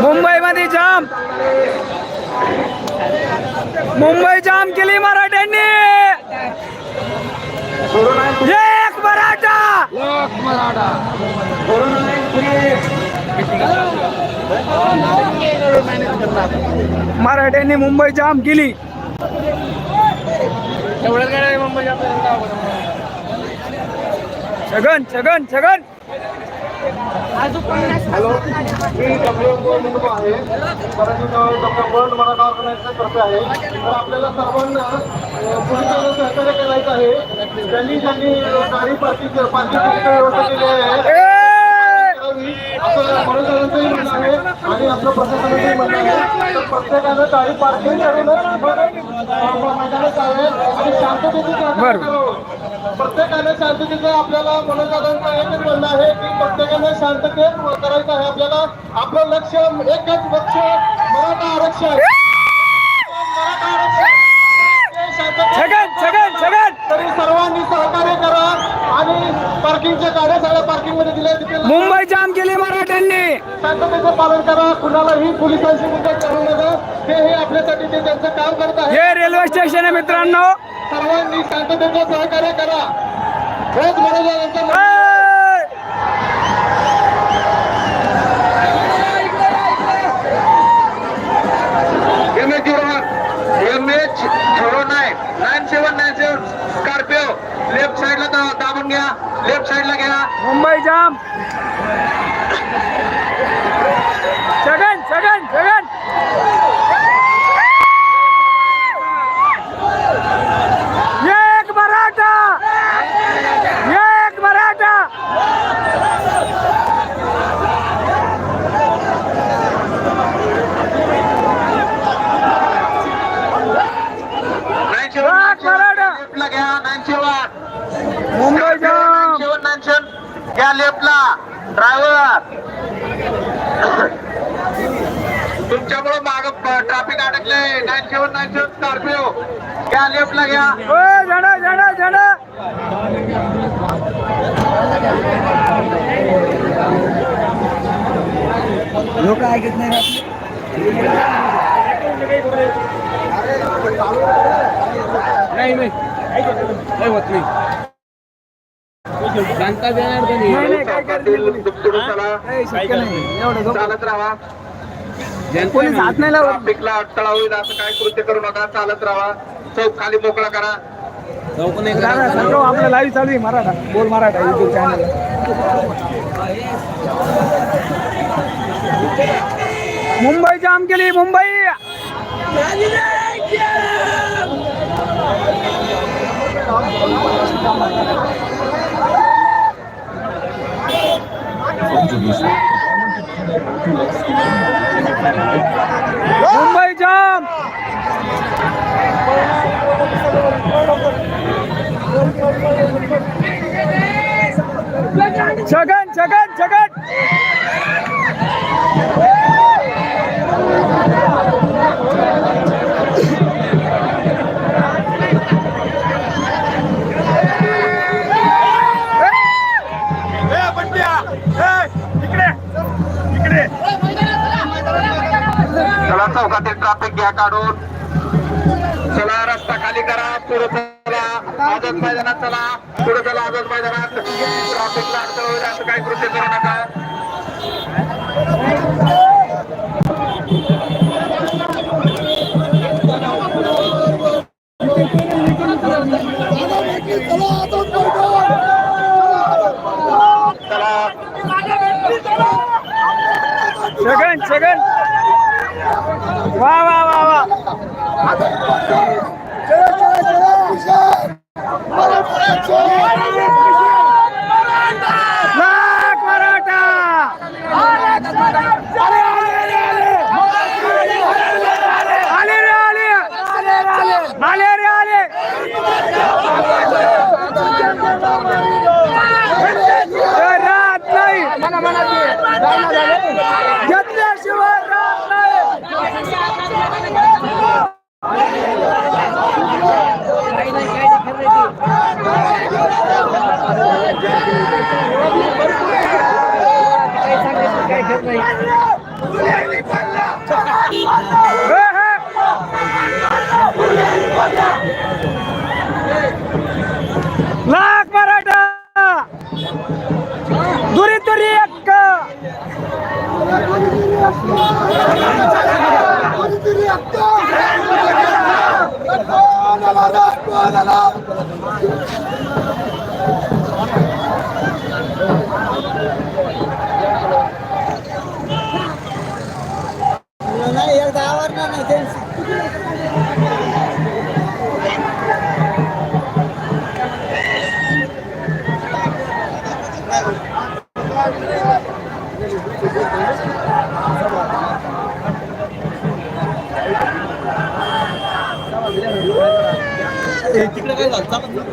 मुंबईमध्ये जाम. मुंबई जाम केली मराठ्यांनी. एक मराठा. मराठ्यांनी मुंबई जाम केली. छगन छगन छगन. हॅलो मी डब्ल्यू निवडणूक आहे. Marathi doctor world Maratha organisation तर्फे आहे. तर आपल्याला सर्वांना पोलिसांना सहकार्य करायचं आहे. ज्यांनी ज्यांनी गाडी पार्किंग पार्किंग व्यवस्था केली आहे असं म्हणणं आणि आपलं प्रशासनाचंही म्हणणं आहे. तर प्रत्येकानं गाडी पार्किंग अं, मैदानात जावे आणि शांततेची. करावं प्रत्येकाने शांततेचं आपल्याला मनोजादांचं एकच म्हणणं आहे की प्रत्येकाने शांततेत करायचं आहे. आपल्याला आपलं लक्ष एकच लक्ष मराठा आरक्षण. तरी सर्वांनी सहकार्य करा आणि पार्किंगच्या गाड्या सगळ्या पार्किंगमध्ये दिल्या तिथे मुंबई जाम केली मराठ्यांनी. शांततेचं पालन करा. कुणालाही पोलिसांशी मुद्दा करू नका. ते हे आपल्यासाठी ते त्यांचं काम करत आहे हे रेल्वे स्टेशन आहे मित्रांनो. सर्वांनी शांततेचं सहकार्य करा. रोज मनोजादांचं म्हणणं ए! M H zero M H zero nine nine seven nine seven Scorpio left साईडला दा- दाबून घ्या लेफ्ट साईडला घ्या मुंबई जाम छगन छगन छगन एक मराठा एक मराठा नाईन सेवन एक मराठा लेफ्टला घ्या nine seven Mumbai jam nine seven nine seven घ्या लेफ्टला ड्रायव्हर! तुमच्यामुळे माग traffic अडकलंय. Nine seven nine seven Scorpio घ्या. लेफ्टला घ्या झाडा झाडा झाडा लोक ऐकत नाही नाही नाही. नाही होत नाही. चालत राहा कोणी हात नाही लावत ट्रॅफिकला अडथळा होईल असं काय कृत्य करू नका चालत राहा चौक खाली मोकळा करा दादा, सगळं आपलं लाईव्ह चालू आहे मराठा बोल Maratha YouTube channel Mumbai jam केली मुंबई! मुंबई जाम! छगन छगन छगन! चौकातील ट्रॅफिक घ्या काढून. चला रस्ता खाली करा पुढे चला. आझाद मैदानात चला. पुढे चला आझाद मैदानात. ट्रॅफिक लागतो असं काही कृत्य करू नका लाख मराठा दुरी दुरी एक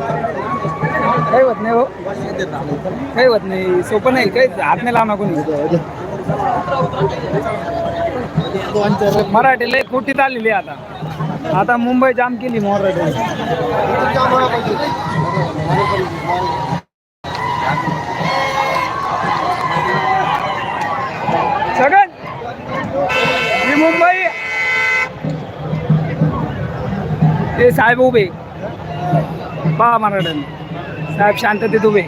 काही होत नाही हो काही होत नाही सोपं नाही काही हात नाही लावणार कोणी मराठी लय खोटीत आलेली आहे आता. आता मुंबई जाम केली मराठी. सगळं ही मुंबई. ते साहेब उभे. पहा मराठ्यांनी. साहेब शांततेत उभे.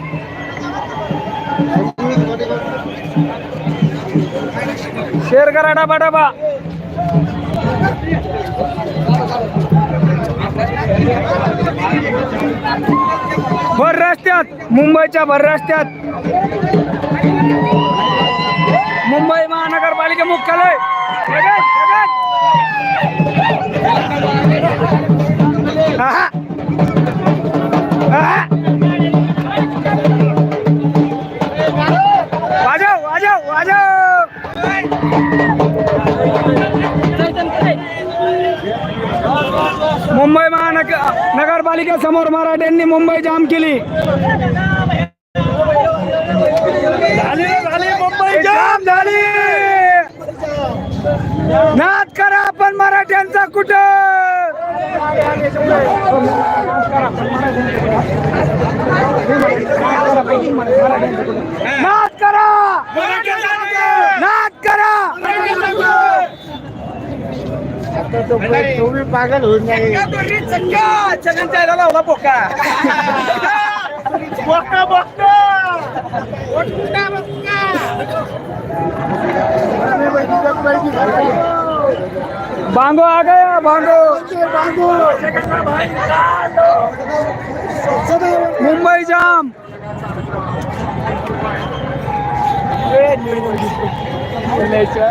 शेअर करा डबा डबा. भर रस्त्यात मुंबईच्या भर रस्त्यात. मुंबई महानगरपालिका मुख्यालय. मुंबई महानगर नगरपालिकेसमोर मराठ्यांनी मुंबई जाम केली. मुंबई जाम झाली. नाद करा आपण मराठ्यांचा कुठं? तुम्ही पागल होऊन झाला होता पोका बोका बोका बांगो आ गया बांगो मुंबई जाम लाख मराठा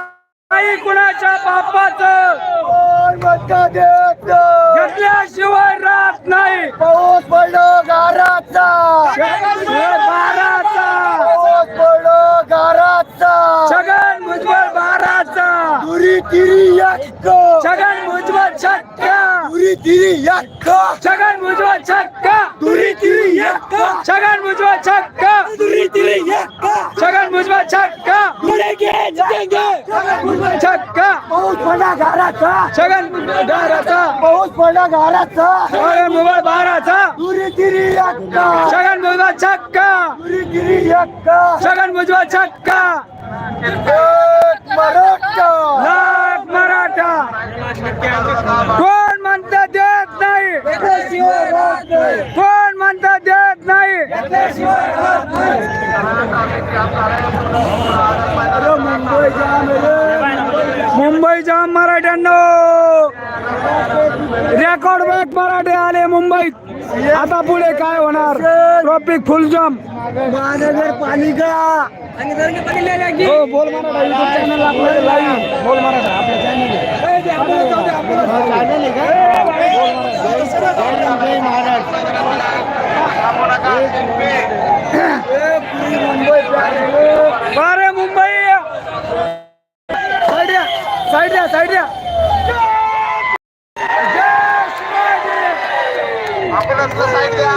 नाही कुणाच्या बापाचं? देत घेतल्याशिवाय राहत नाही. पाऊस पडलो गाराचा बाराचा. पाऊस पडलो गाराचा दुरी तिरी यक्क. छगन भुजबळ छक्का. दुरी तिरी यक्क. छगन भुजबळ छक्का. दुरी तिरी यक्क. छगन भुजबळ छक्का. दुरी तिरी यक्क. छगन भुजबळ छक्का. छगन भुजबळ छक्का. पाऊस पडला गाराचा छगन बाराचा पाऊस पडला गाराचा छगन भुजबळ बाराचा. दुरी तिरी यक्क. छगन भुजबळ छक्का. दुरी तिरी यक्क. छगन भुजबळ छक्का. मराठा? मराठा. कोण म्हणतं देत नाही. कोण म्हणतं देत नाही? मुंबई जाम रे. मुंबई जाम मराठ्यांनो! रेकॉर्ड ब्रेक मराठे आले मुंबईत. आता पुढे काय होणार? ट्रॉफिक फुल जाम महानगरपालिका. हो बोल मराठा युट्यूब चॅनल आपलं लाईव्ह बोल मराठा आपलं चॅनल अरे मुंबई साईड या साईड या साईड या जय शिवाजी! आपण साईड द्या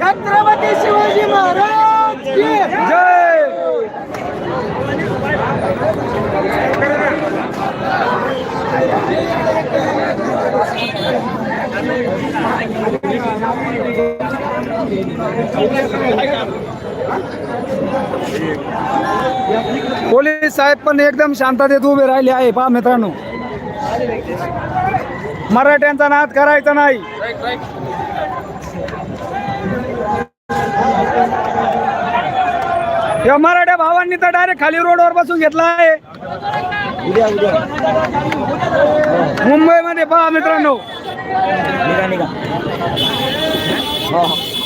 छत्रपती शिवाजी महाराज की जय पोलीस साहेब पण एकदम शांततेत उभे राहिले आहे पहा मित्रांनो. मराठ्यांचा नाद करायचा नाही. या मराठ्या भावांनी तर डायरेक्ट खाली रोडवर बसून घेतला आहे. मुंबईमध्ये पहा मित्रांनो. हो, हो.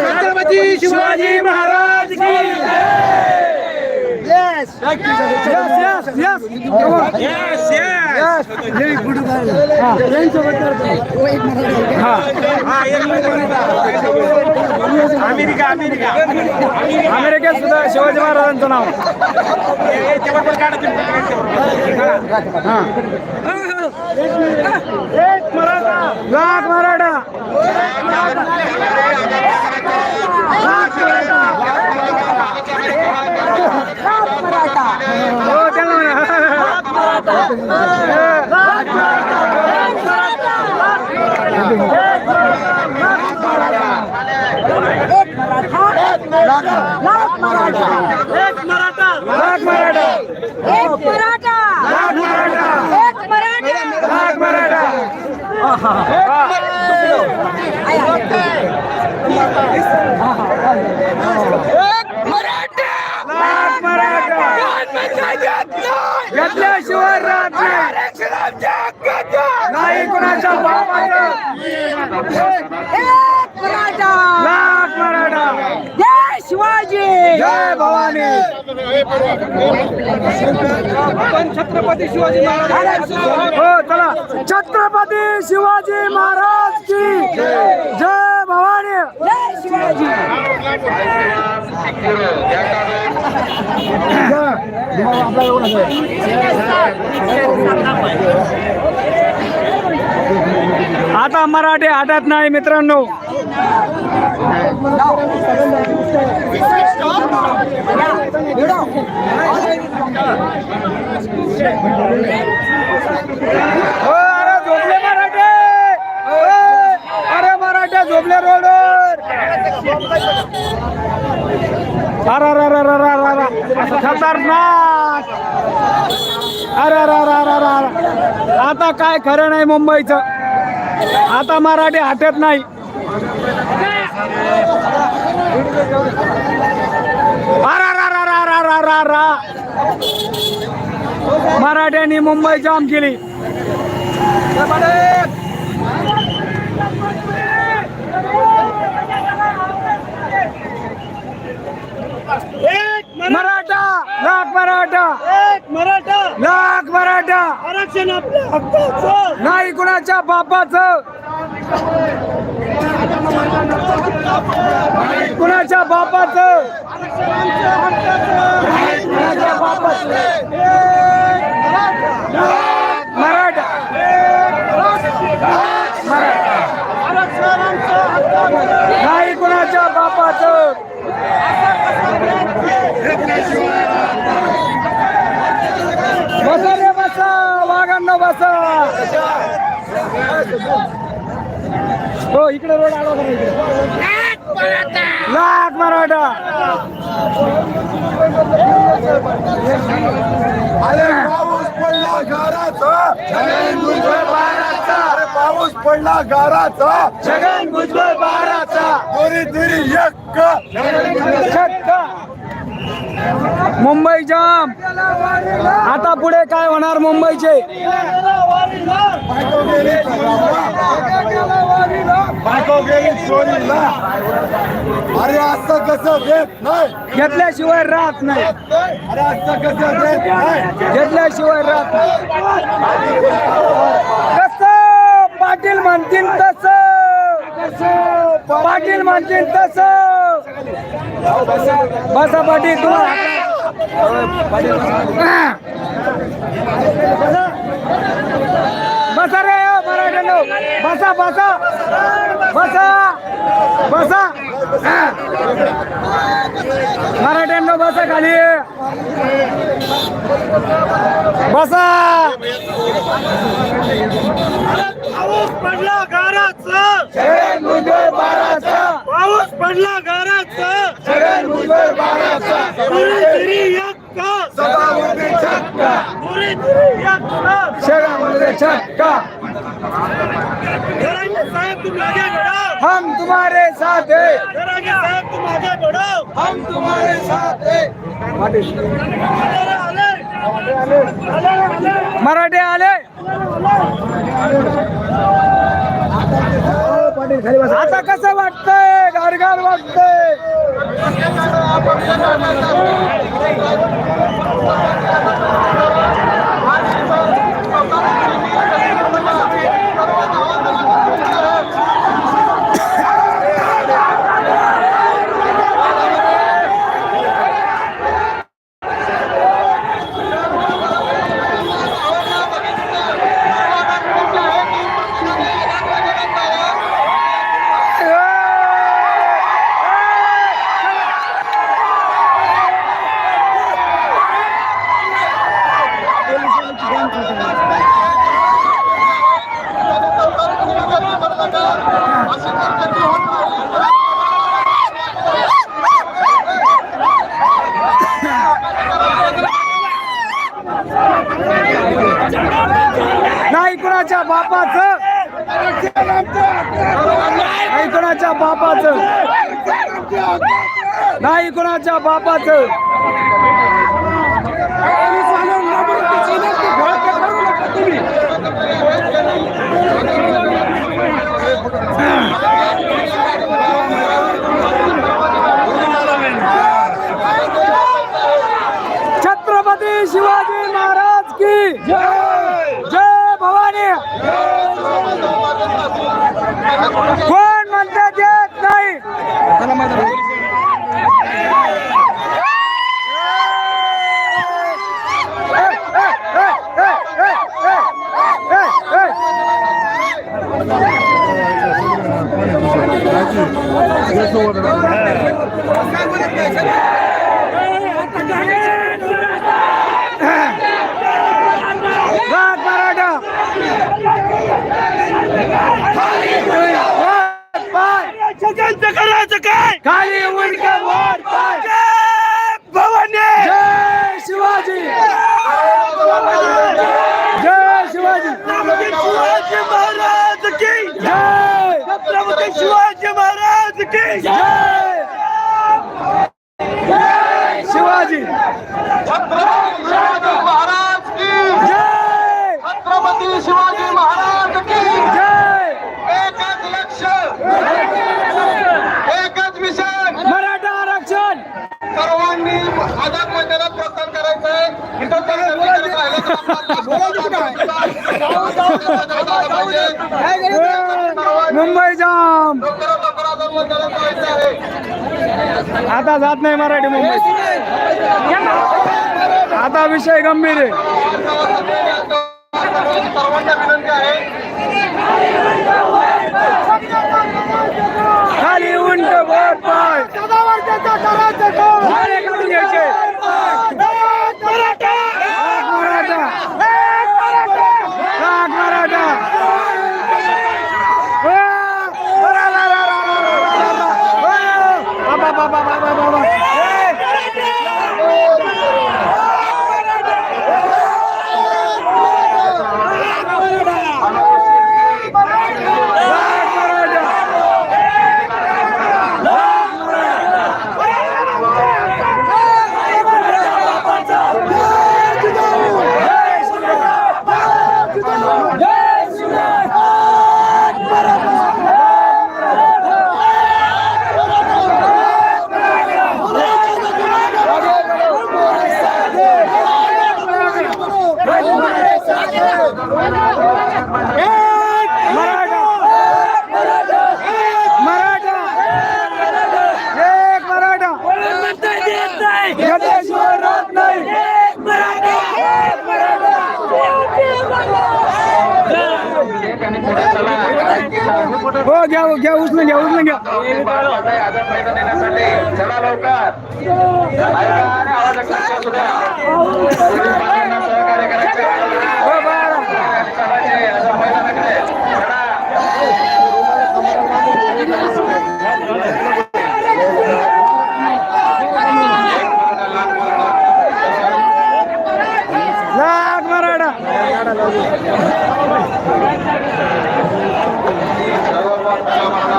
Chhatrapati Shivaji Maharaj America America. अमेरिकेत सुद्धा शिवाजी महाराजांचं नाव. हां लाख मराठा। एक मराठा। लाख मराठा एक मराठा। लाख मराठा लाख मराठा। घेतल्याशिवाय राहत नाही कुणाच्या मराठा. जय शिवाजी. जय भवानी. छत्रपती शिवाजी महाराज हो चला. छत्रपती शिवाजी महाराज की जय भवानी. जय शिवाजी. आता मराठी हटत नाही मित्रांनो. झोपले मराठे अरे अरे अरे खतरनाक अरे अरे आता काय खरं नाही मुंबईचं आता मराठी हटत नाही मराठ्यांनी मुंबई जाम केली. मराठा लाख मराठा एक मराठा. लाख मराठा. आरक्षण आपल्या हक्काचं. नाही कुणाच्या बापाचं? कुणाच्या बापाच? मराठा. नाही कुणाच्या बापाच? बसा रे बसा. वाघांना बसा. हो इकडे रोड आला होता इकडे लाख मराठा. अरे पाऊस पडला गाराचा. अरे पाऊस पडला गाराचा. छगन भुजबळ बाराचा दोरी एक. मुंबई जाम. आता पुढे काय होणार मुंबईचे? बायको गेली चोरीला अरे असं कसं देत नाही घेतल्याशिवाय राहत नाही अरे असं कसं देत नाही घेतल्याशिवाय राहत नाही कस पाटील म्हणतील तस पाटील म्हणतील तस बसा पाटील तुम्हाला बसा रे मराठ्यानो. बसा बसा. बसा. बसा. मराठ्यांनो बसा खाली. बसा. पडला गाराचा छगन भुजबळ बाराचा पाऊस पडला गाराचा. छगन भुजबळ बाराचा. पुरी एक्का सदावरती छक्का पुरी छगन भुजबळ छक्का जरांगे साहेब तुम आगे बढ़ो हम तुम्हारे साथ है. जरांगे साहेब तुम आगे बढ़ो हम तुम्हारे साथ है. आले आले. मराठे आले. आता कसं वाटतंय? गारगार वाटतंय. नाही कुणाच्या बापाचं नाही कोणाच्या बापाच नाही कोणाच्या बापाच छत्रपती शिवाजी महाराज की जय जय भवानी कोण म्हणते देत नाही राग मराठा वर पाय सगळ्यांचं करायचं काय खाली उलट वर पाय जय भवानी जय शिवाजी जय शिवाजी छत्रपती शिवाजी महाराज की जय छत्रपती शिवाजी महाराज की जय शिवाजी महाराज की जय छत्रपती शिवाजी महाराज की जय एकच लक्ष एकच मिशन मराठा आरक्षण सर्वांनी आझाद मैदानात प्रस्थान करायचंय इथं मुंबई जाम लवकरात लवकर आझाद मैदानात जायचं आहे आता जात नाही मराठी मुंबई. आता विषय गंभीर आहे. सर्वांना विनंती आहे.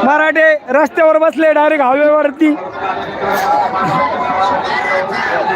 मराठे. रस्त्यावर बसले डायरेक्ट हवेवरती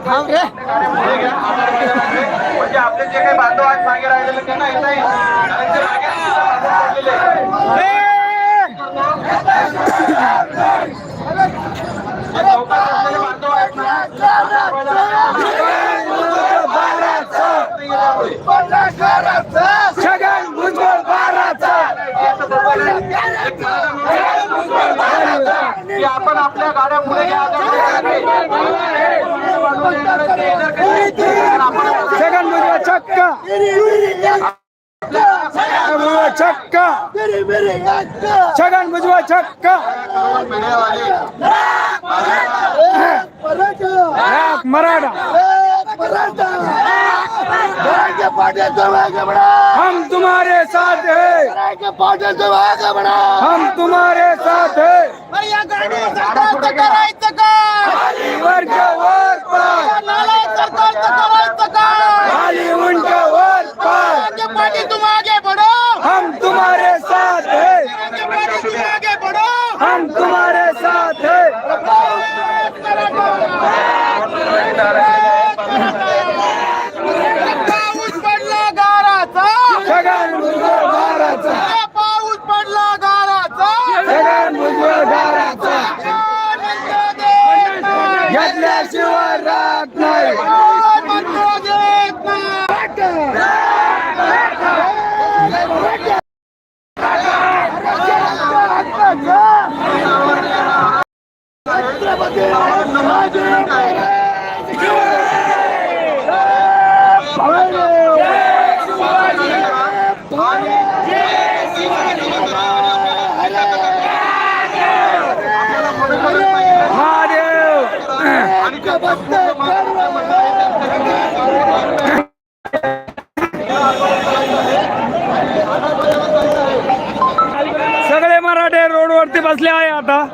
थांब रे म्हणजे आपले जे काही बांधव आहेत आपण आपल्या गाड्या पुढे సెకండ్ మూవ్ చక్క छगन बुजवा छक्का हम तुम्हारे साथ हैं हम तुम्हारे साथ हैं নাই